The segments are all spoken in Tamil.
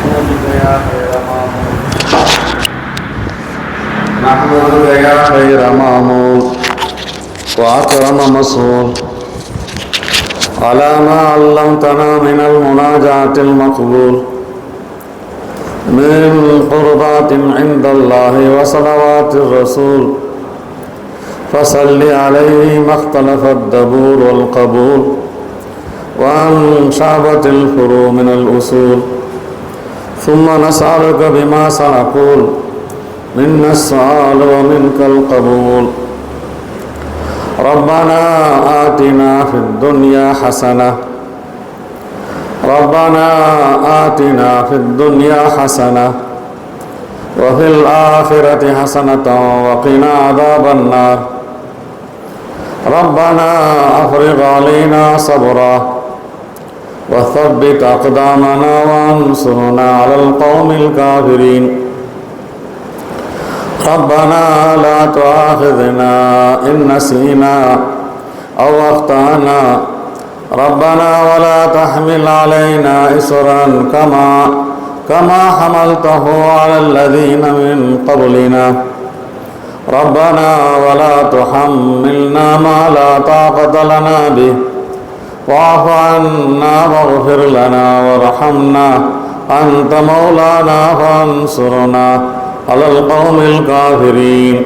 نحمدك يا خير مامون نحمدك يا خير مامون وأكرم مسؤول على ما علمتنا من المناجاة المقبول من قربات عند الله وصلوات الرسول فصل عليه ما اختلف الدبور والقبول وعن شعبة الفرو من الأصول ثم نسألك بما سنقول منا السؤال ومنك القبول. ربنا آتنا في الدنيا حسنة. ربنا آتنا في الدنيا حسنة. وفي الآخرة حسنة وقنا عذاب النار. ربنا أفرغ علينا صبرا. وثبت أقدامنا وأنصرنا على القوم الكافرين. ربنا لا تؤاخذنا إن نسينا أو أخطأنا. ربنا ولا تحمل علينا إسرا كما كما حملته على الذين من قبلنا. ربنا ولا تحملنا ما لا طاقة لنا به. واعف عنا واغفر لنا وارحمنا. أنت مولانا فانصرنا على القوم الكافرين.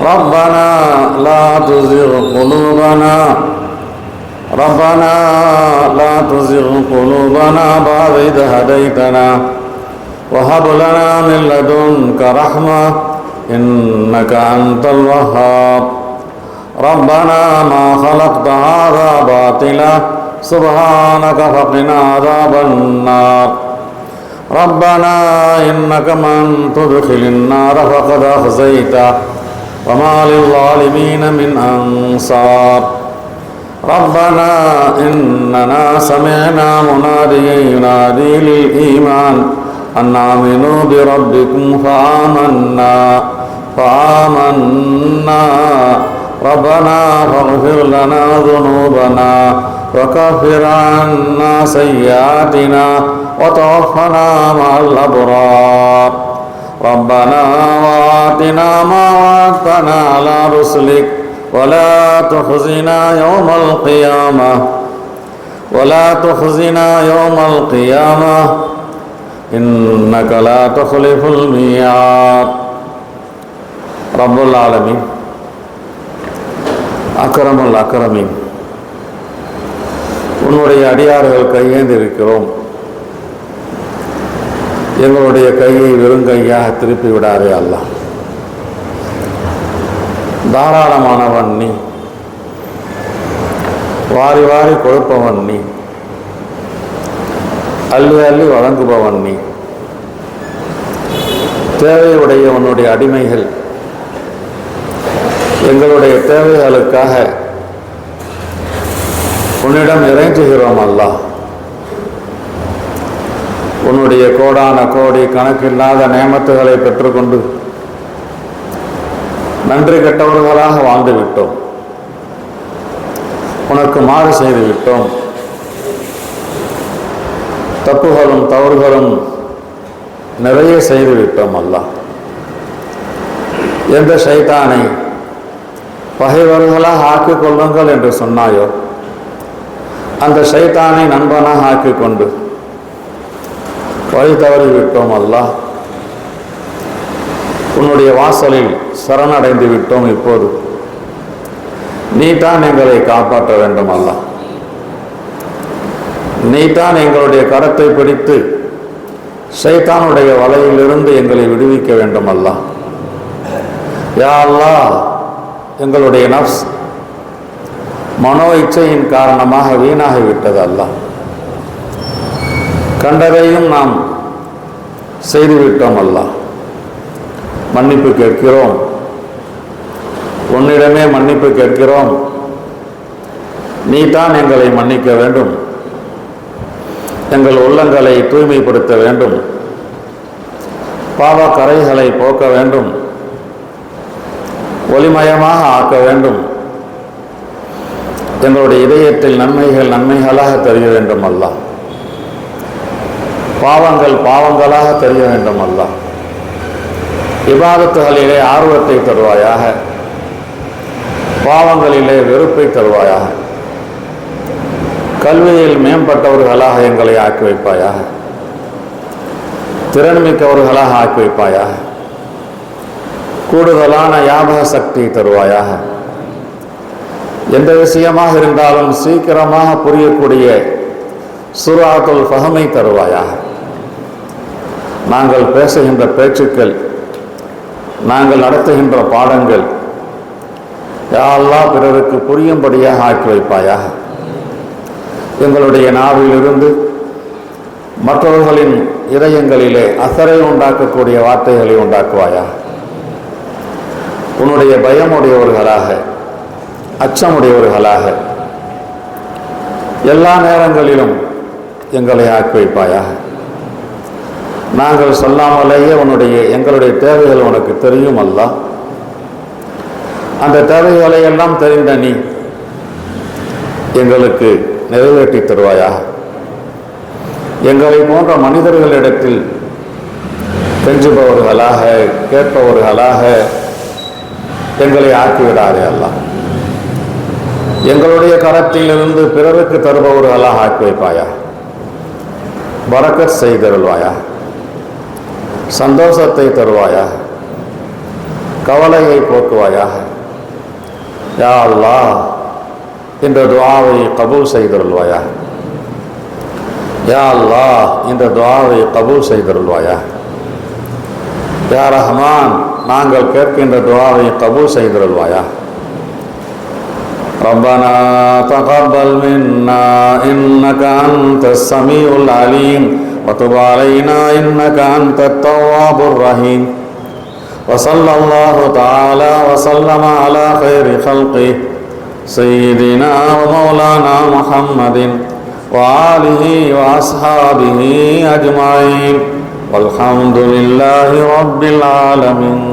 ربنا لا تزغ قلوبنا ربنا لا تزغ قلوبنا بعد إذ هديتنا. وهب لنا من لدنك رحمة إنك أنت الوهاب. ربنا ما خلقت هذا باطلا. سبحانك فقنا عذاب النار. ربنا إنك من تدخل النار فقد أخزيته. وما للظالمين من أنصار. ربنا إننا سمعنا مناديا ينادي للإيمان أن آمنوا بربكم فآمنا فآمنا. ربنا فاغفر لنا ذنوبنا وكفر عنا سيئاتنا وتوفنا مع الأبرار ربنا وآتنا ما وعدتنا على رسلك ولا تخزنا يوم القيامة ولا تخزنا يوم القيامة إنك لا تخلف الميعاد رب العالمين அக்கரமுல் அக்கரமின் உன்னுடைய அடியார்கள் கையேந்திருக்கிறோம். எங்களுடைய கையை வெறுங்கையாக திருப்பி விடாதே அல்ல தாராளமானவன் நீ. வாரி வாரி கொடுப்பவன் நீ. அள்ளி அள்ளி வழங்குபவன் நீ. தேவையுடைய உன்னுடைய அடிமைகள் எங்களுடைய தேவைகளுக்காக உன்னிடம் இறைஞ்சுகிறோம் அல்லா உன்னுடைய கோடான கோடி கணக்கில்லாத நேமத்துகளை பெற்றுக்கொண்டு நன்றி கெட்டவர்களாக வாழ்ந்துவிட்டோம். உனக்கு மாறு செய்துவிட்டோம். தப்புகளும் தவறுகளும் நிறைய செய்துவிட்டோம் அல்ல எந்த சைத்தானை பகைவர்களாக ஆக்கிக் கொள்ளுங்கள் என்று சொன்னாயோ? அந்த சைத்தானை நண்பனாக ஆக்கிக் கொண்டு. வழி தவறி விட்டோம் அல்லா. உன்னுடைய வாசலில் சரணடைந்து விட்டோம் இப்போது. நீதான் எங்களை காப்பாற்ற வேண்டும் அல்ல. நீதான் எங்களுடைய கரத்தை பிடித்து சைத்தானுடைய வலையிலிருந்து எங்களை விடுவிக்க வேண்டும் அல்ல. யா அல்லாஹ் எங்களுடைய நப்ஸ் மனோ இச்சையின் காரணமாக வீணாகிவிட்டது அல்ல. கண்டதையும் நாம் செய்துவிட்டோம் அல்ல. மன்னிப்பு கேட்கிறோம். உன்னிடமே மன்னிப்பு கேட்கிறோம். நீ தான் எங்களை மன்னிக்க வேண்டும். எங்கள் உள்ளங்களை தூய்மைப்படுத்த வேண்டும். பாவ கரைகளை போக்க வேண்டும். ஒளிமயமாக ஆக்க வேண்டும். எங்களுடைய இதயத்தில் நன்மைகள் நன்மைகளாக தெரிய வேண்டும் அல்ல. பாவங்கள் பாவங்களாக தெரிய வேண்டும் அல்ல. விவாதத்துகளிலே ஆர்வத்தை தருவாயாக. பாவங்களிலே வெறுப்பை தருவாயாக. கல்வியில் மேம்பட்டவர்களாக எங்களை ஆக்கி வைப்பாயாக. திறன்மிக்கவர்களாக ஆக்கி வைப்பாயாக. கூடுதலான ஞாபக சக்தி தருவாயாக. எந்த விஷயமாக இருந்தாலும் சீக்கிரமாக புரியக்கூடிய சுராத்துல் ஃபஹமை தருவாயாக. நாங்கள் பேசுகின்ற பேச்சுக்கள் நாங்கள் நடத்துகின்ற பாடங்கள் யாரெல்லாம் பிறருக்கு புரியும்படியாக ஆக்கி வைப்பாயாக. எங்களுடைய நாவிலிருந்து மற்றவர்களின் இதயங்களிலே அசரை உண்டாக்கக்கூடிய வார்த்தைகளை உண்டாக்குவாயா உன்னுடைய பயமுடையவர்களாக அச்சமுடையவர்களாக எல்லா நேரங்களிலும் எங்களை ஆக்கி வைப்பாயாக நாங்கள் சொல்லாமலேயே உன்னுடைய எங்களுடைய தேவைகள் உனக்கு தெரியும் அல்ல. அந்த தேவைகளை எல்லாம் தெரிந்த நீ எங்களுக்கு நிறைவேற்றி தருவாயாக. எங்களை போன்ற மனிதர்களிடத்தில் கெஞ்சுபவர்களாக கேட்பவர்களாக எங்களை ஆக்கிவிடாதே அல்லாஹ். எங்களுடைய கரத்திலிருந்து பிறருக்கு தருபவர்களாக ஆக்கி வைப்பாயா? பரக்கத் செய்தருள்வாயா? சந்தோஷத்தை தருவாயா? கவலையை போக்குவாயா? யா அல்லா இந்த துவாவை கபூல் செய்தருள்வாயா? யா அல்லா இந்த துவாவை கபூல் செய்தருள்வாயா? யா ரஹ்மான் நாங்கள் கேட்கின்ற துஆவை கபூல் செய்தருள்வாயா ربنا تقبل منا إنك أنت السميع العليم وتب علينا إنك أنت التواب الرحيم وصلى الله تعالى وسلم على خير خلقه سيدنا ومولانا محمد وآله وأصحابه أجمعين والحمد لله رب العالمين